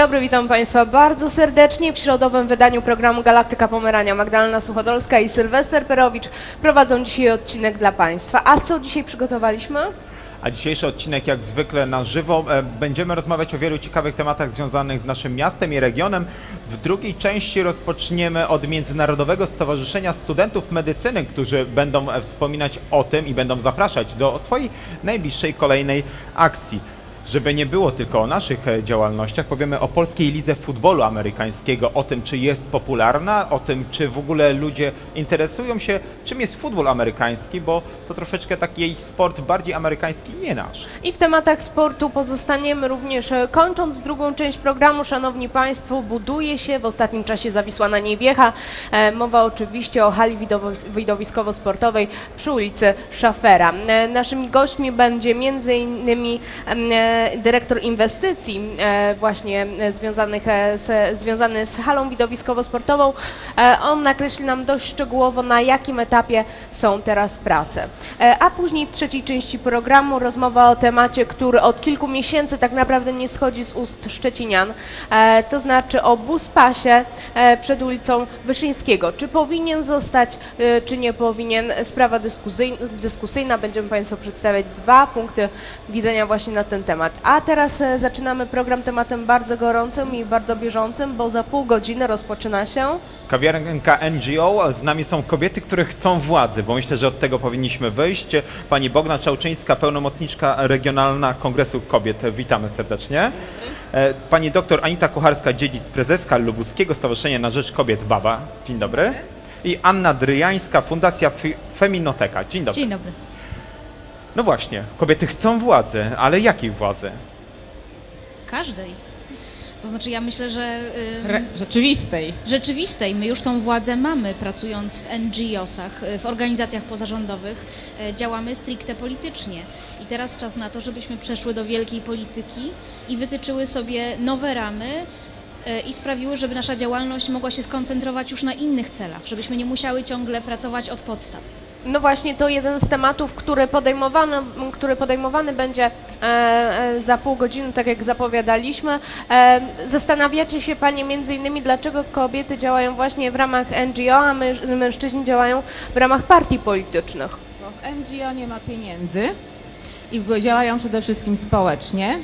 dobry, witam Państwa bardzo serdecznie w środowym wydaniu programu Galaktyka Pomerania. Magdalena Suchodolska i Sylwester Perowicz prowadzą dzisiaj odcinek dla Państwa. A co dzisiaj przygotowaliśmy? A dzisiejszy odcinek jak zwykle na żywo. E, Będziemy rozmawiać o wielu ciekawych tematach związanych z naszym miastem i regionem. W drugiej części rozpoczniemy od Międzynarodowego Stowarzyszenia Studentów Medycyny, którzy będą e, wspominać o tym i będą zapraszać do swojej najbliższej kolejnej akcji. Żeby nie było tylko o naszych e, działalnościach, powiemy o Polskiej Lidze Futbolu Amerykańskiego, o tym, czy jest popularna, o tym, czy w ogóle ludzie interesują się, czym jest futbol amerykański, bo to troszeczkę taki sport bardziej amerykański, nie nasz. I w tematach sportu pozostaniemy również e, kończąc drugą część programu. Szanowni Państwo, buduje się w ostatnim czasie zawisła na niej wiecha. E, Mowa oczywiście o hali widowiskowo-sportowej przy ulicy Szafera. Naszymi gośćmi będzie między innymi dyrektor inwestycji e, właśnie e, związanych e, z, związany z halą widowiskowo-sportową. On nakreśli nam dość szczegółowo na jakim etapie są teraz prace. A później w trzeciej części programu rozmowa o temacie, który od kilku miesięcy tak naprawdę nie schodzi z ust szczecinian, to znaczy o buspasie przed ulicą Wyszyńskiego. Czy powinien zostać, czy nie powinien? Sprawa dyskusyjna. Będziemy Państwu przedstawiać dwa punkty widzenia właśnie na ten temat. A teraz e, zaczynamy program tematem bardzo gorącym i bardzo bieżącym, bo za pół godziny rozpoczyna się Kawiarenka NGO, z nami są kobiety, które chcą władzy, bo myślę, że od tego powinniśmy wyjść. Pani Bogna Czałczyńska, pełnomocniczka regionalna Kongresu Kobiet. Witamy serdecznie. E, Pani doktor Anita Kucharska-Dziedzic, prezeska Lubuskiego Stowarzyszenia na Rzecz Kobiet Baba. Dzień dobry. I Anna Dryjańska, Fundacja Feminoteka. Dzień dobry. Dzień dobry. No właśnie, kobiety chcą władzy, ale jakiej władzy? Każdej. To znaczy ja myślę, że ym, rzeczywistej. rzeczywistej my już tą władzę mamy, pracując w NGO-sach, y, w organizacjach pozarządowych, y, działamy stricte politycznie. I teraz czas na to, żebyśmy przeszły do wielkiej polityki i wytyczyły sobie nowe ramy y, i sprawiły, żeby nasza działalność mogła się skoncentrować już na innych celach, żebyśmy nie musiały ciągle pracować od podstaw. No właśnie, to jeden z tematów, który podejmowany, który podejmowany będzie e, e, za pół godziny, tak jak zapowiadaliśmy. E, zastanawiacie się Panie między innymi, dlaczego kobiety działają właśnie w ramach NGO, a mężczyźni działają w ramach partii politycznych. Bo w NGO nie ma pieniędzy i działają przede wszystkim społecznie.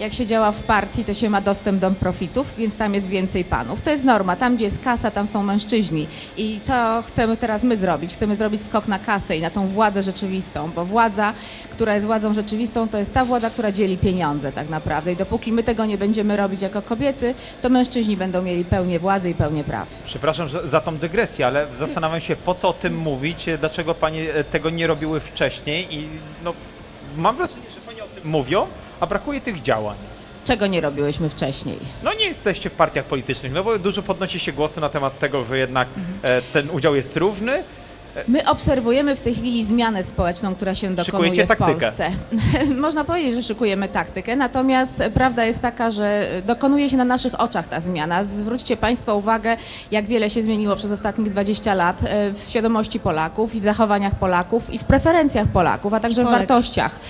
Jak się działa w partii, to się ma dostęp do profitów, więc tam jest więcej panów. To jest norma. Tam, gdzie jest kasa, tam są mężczyźni. I to chcemy teraz my zrobić. Chcemy zrobić skok na kasę i na tą władzę rzeczywistą, bo władza, która jest władzą rzeczywistą, to jest ta władza, która dzieli pieniądze tak naprawdę. I dopóki my tego nie będziemy robić jako kobiety, to mężczyźni będą mieli pełnię władzy i pełnię praw. Przepraszam za tą dygresję, ale zastanawiam się, po co o tym mówić, dlaczego panie e, tego nie robiły wcześniej i no, mam wrażenie, że panie o tym mówią, a brakuje tych działań. Czego nie robiłyśmy wcześniej? No nie jesteście w partiach politycznych, no bo dużo podnosi się głosu na temat tego, że jednak e, ten udział jest różny. My obserwujemy w tej chwili zmianę społeczną, która się dokonuje w. Polsce. Można powiedzieć, że szykujemy taktykę, natomiast prawda jest taka, że dokonuje się na naszych oczach ta zmiana. Zwróćcie Państwo uwagę, jak wiele się zmieniło przez ostatnich 20 lat e, w świadomości Polaków i w zachowaniach Polaków i w preferencjach Polaków, a także w wartościach,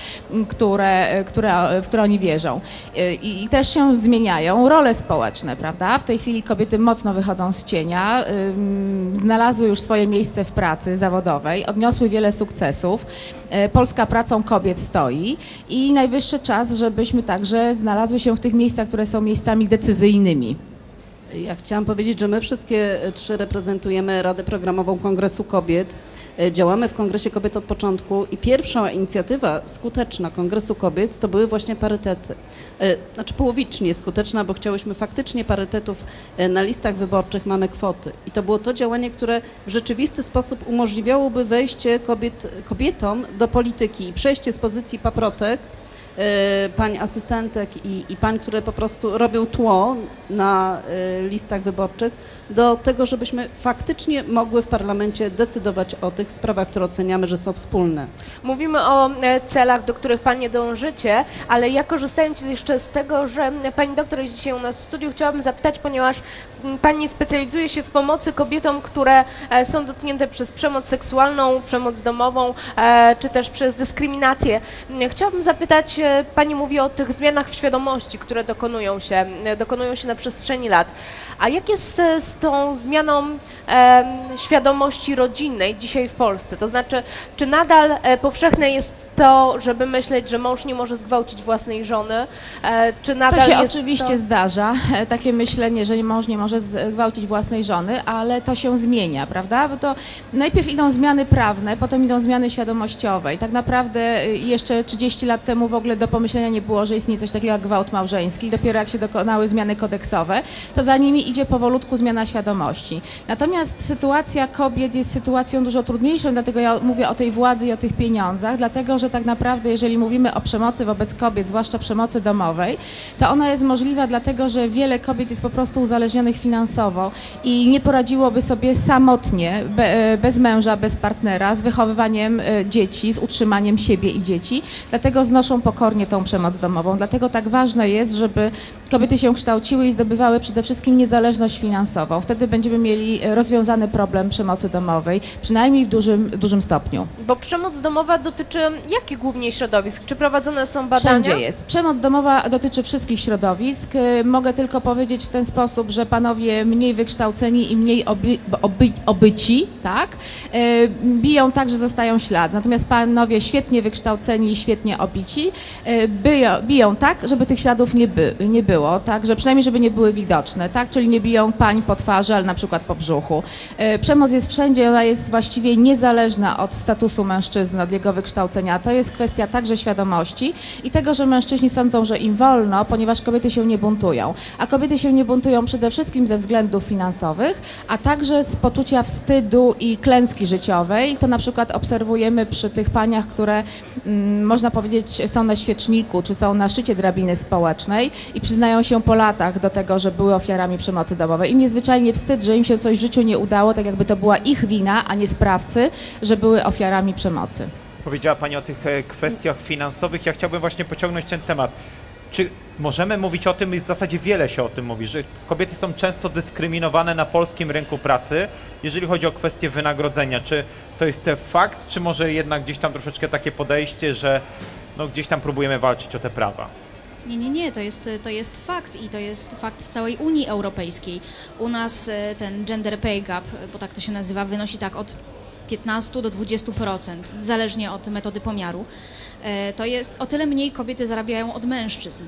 które, które, w które oni wierzą. E, I, I też się zmieniają role społeczne, prawda? W tej chwili kobiety mocno wychodzą z cienia, znalazły już swoje miejsce w pracy zawodowej, odniosły wiele sukcesów. E, Polska pracą kobiet stoi i najwyższy czas, żebyśmy także znalazły się w tych miejscach, które są miejscami decyzyjnymi. Ja chciałam powiedzieć, że my wszystkie trzy reprezentujemy Radę Programową Kongresu Kobiet. E, Działamy w Kongresie Kobiet od początku i pierwsza inicjatywa skuteczna Kongresu Kobiet to były właśnie parytety. E, Znaczy połowicznie skuteczna, bo chciałyśmy faktycznie parytetów e, na listach wyborczych, mamy kwoty. I to było to działanie, które w rzeczywisty sposób umożliwiałoby wejście kobiet, kobietom do polityki i przejście z pozycji paprotek pań asystentek i, i pań, które po prostu robią tło na e, listach wyborczych, do tego, żebyśmy faktycznie mogły w parlamencie decydować o tych sprawach, które oceniamy, że są wspólne. Mówimy o e, celach, do których Panie dążycie, ale ja korzystając jeszcze z tego, że Pani doktor jest dzisiaj u nas w studiu, chciałabym zapytać, ponieważ Pani specjalizuje się w pomocy kobietom, które e, są dotknięte przez przemoc seksualną, przemoc domową, e, czy też przez dyskryminację. Chciałabym zapytać, Pani mówi o tych zmianach w świadomości, które dokonują się, e, dokonują się na przestrzeni lat. A jak jest e, z tą zmianą świadomości rodzinnej dzisiaj w Polsce? To znaczy, czy nadal e, powszechne jest to, żeby myśleć, że mąż nie może zgwałcić własnej żony? Czy nadal To się oczywiście to... zdarza, takie myślenie, że mąż nie może zgwałcić własnej żony, ale to się zmienia, prawda? Bo to najpierw idą zmiany prawne, potem idą zmiany świadomościowe i tak naprawdę jeszcze 30 lat temu w ogóle do pomyślenia nie było, że istnieje coś takiego jak gwałt małżeński. Dopiero jak się dokonały zmiany kodeksowe, to za nimi idzie powolutku zmiana świadomości. Natomiast sytuacja kobiet jest sytuacją dużo trudniejszą, dlatego ja mówię o tej władzy i o tych pieniądzach, dlatego że tak naprawdę jeżeli mówimy o przemocy wobec kobiet, zwłaszcza przemocy domowej, to ona jest możliwa dlatego, że wiele kobiet jest po prostu uzależnionych finansowo i nie poradziłoby sobie samotnie, be, bez męża, bez partnera, z wychowywaniem e, dzieci, z utrzymaniem siebie i dzieci, dlatego znoszą pokornie tą przemoc domową. Dlatego tak ważne jest, żeby kobiety się kształciły i zdobywały przede wszystkim niezależność finansową. Wtedy będziemy mieli e, rozwiązany problem przemocy domowej, przynajmniej w dużym, dużym stopniu. Bo przemoc domowa dotyczy jakich głównie środowisk? Czy prowadzone są badania? Wszędzie jest. Przemoc domowa dotyczy wszystkich środowisk. Y, Mogę tylko powiedzieć w ten sposób, że panowie mniej wykształceni i mniej oby, oby, obyci, tak, y, biją tak, że zostają ślad. Natomiast panowie świetnie wykształceni i świetnie obici biją, biją tak, żeby tych śladów nie, by, nie było, tak, że przynajmniej żeby nie były widoczne, tak, czyli nie biją pań po twarzy, ale na przykład po brzuchu. Y, Przemoc jest wszędzie, ona jest właściwie niezależna od statusu mężczyzny, od jego wykształcenia. To jest kwestia także świadomości i tego, że mężczyźni sądzą, że im wolno, ponieważ kobiety się nie buntują. A kobiety się nie buntują przede wszystkim ze względów finansowych, a także z poczucia wstydu i klęski życiowej. To na przykład obserwujemy przy tych paniach, które mm, można powiedzieć są na świeczniku, czy są na szczycie drabiny społecznej i przyznają się po latach do tego, że były ofiarami przemocy domowej. Im jest zwyczajnie wstyd, że im się coś w życiu nie udało, tak jakby to była ich wina, a nie sprawcy, że były ofiarami przemocy. Powiedziała Pani o tych e, kwestiach finansowych. Ja chciałbym właśnie pociągnąć ten temat. Czy możemy mówić o tym, i w zasadzie wiele się o tym mówi, że kobiety są często dyskryminowane na polskim rynku pracy, jeżeli chodzi o kwestie wynagrodzenia. Czy to jest fakt, czy może jednak gdzieś tam troszeczkę takie podejście, że no, gdzieś tam próbujemy walczyć o te prawa? Nie, nie, nie, to jest, to jest fakt i to jest fakt w całej Unii Europejskiej. U nas e, ten gender pay gap, e, bo tak to się nazywa, wynosi tak od 15 do 20%, zależnie od metody pomiaru. E, To jest o tyle mniej kobiety zarabiają od mężczyzn.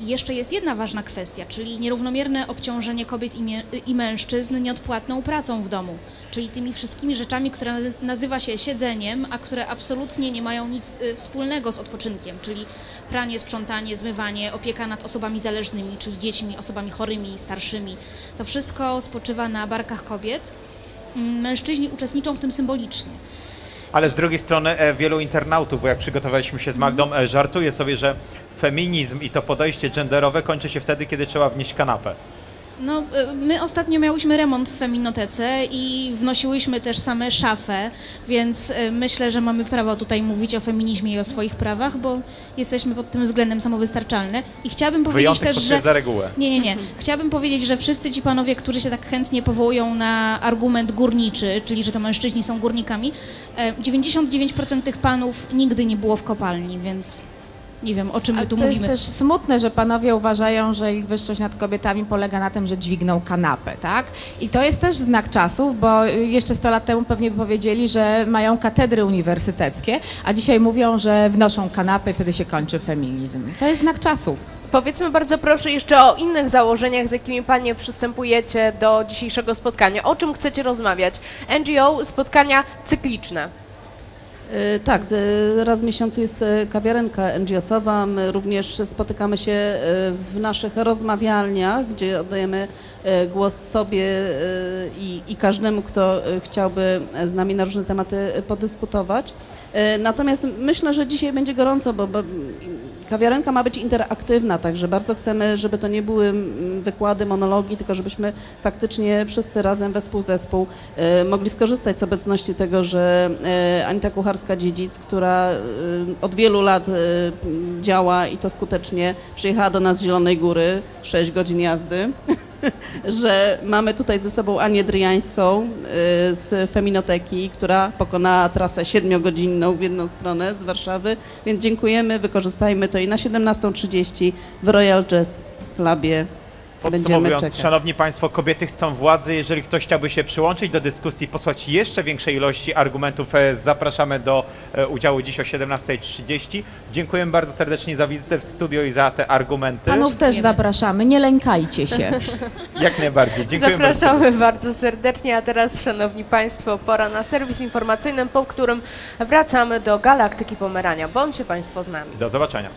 I jeszcze jest jedna ważna kwestia, czyli nierównomierne obciążenie kobiet i, i mężczyzn nieodpłatną pracą w domu, czyli tymi wszystkimi rzeczami, które nazy- nazywa się siedzeniem, a które absolutnie nie mają nic e, wspólnego z odpoczynkiem, czyli pranie, sprzątanie, zmywanie, opieka nad osobami zależnymi, czyli dziećmi, osobami chorymi, starszymi. To wszystko spoczywa na barkach kobiet. Mm, Mężczyźni uczestniczą w tym symbolicznie. Ale z drugiej strony e, wielu internautów, bo jak przygotowaliśmy się z Magdą, e, żartuje sobie, że feminizm i to podejście genderowe kończy się wtedy, kiedy trzeba wnieść kanapę. No, y, my ostatnio miałyśmy remont w Feminotece i wnosiłyśmy też same szafę, więc y, myślę, że mamy prawo tutaj mówić o feminizmie i o swoich prawach, bo jesteśmy pod tym względem samowystarczalne. I chciałabym powiedzieć Wyjątek też, że... potwierdza regułę. Nie, nie, nie. Chciałabym powiedzieć, że wszyscy ci panowie, którzy się tak chętnie powołują na argument górniczy, czyli że to mężczyźni są górnikami, e, 99% tych panów nigdy nie było w kopalni, więc nie wiem, o czym my tu to mówimy. jest też smutne, że panowie uważają, że ich wyższość nad kobietami polega na tym, że dźwigną kanapę, tak? I to jest też znak czasów, bo jeszcze 100 lat temu pewnie by powiedzieli, że mają katedry uniwersyteckie, a dzisiaj mówią, że wnoszą kanapę i wtedy się kończy feminizm. To jest znak czasów. Powiedzmy bardzo proszę jeszcze o innych założeniach, z jakimi Panie przystępujecie do dzisiejszego spotkania. O czym chcecie rozmawiać? NGO, spotkania cykliczne. E, Tak, raz w miesiącu jest e, kawiarenka NGO-sowa. My również spotykamy się e, w naszych rozmawialniach, gdzie oddajemy głos sobie i, i każdemu, kto chciałby z nami na różne tematy podyskutować. Natomiast myślę, że dzisiaj będzie gorąco, bo, bo kawiarenka ma być interaktywna, także bardzo chcemy, żeby to nie były mm, wykłady, monologi, tylko żebyśmy faktycznie wszyscy razem, wespół zespół e, mogli skorzystać z obecności tego, że e, Anita Kucharska-Dziedzic, która e, od wielu lat działa i to skutecznie, przyjechała do nas z Zielonej Góry, 6 godzin jazdy. że mamy tutaj ze sobą Anię Dryjańską y, z Feminoteki, która pokonała trasę siedmiogodzinną w jedną stronę z Warszawy, więc dziękujemy, wykorzystajmy to i na 17.30 w Royal Jazz Clubie Podsumowując, czekać. Szanowni Państwo, kobiety chcą władzy. Jeżeli ktoś chciałby się przyłączyć do dyskusji, posłać jeszcze większej ilości argumentów, e, zapraszamy do e, udziału dziś o 17.30. Dziękujemy bardzo serdecznie za wizytę w studio i za te argumenty. Panów też zapraszamy, nie lękajcie się. Jak najbardziej. Dziękuję bardzo. Zapraszamy bardzo serdecznie, a teraz, Szanowni Państwo, pora na serwis informacyjny, po którym wracamy do Galaktyki Pomerania. Bądźcie Państwo z nami. Do zobaczenia.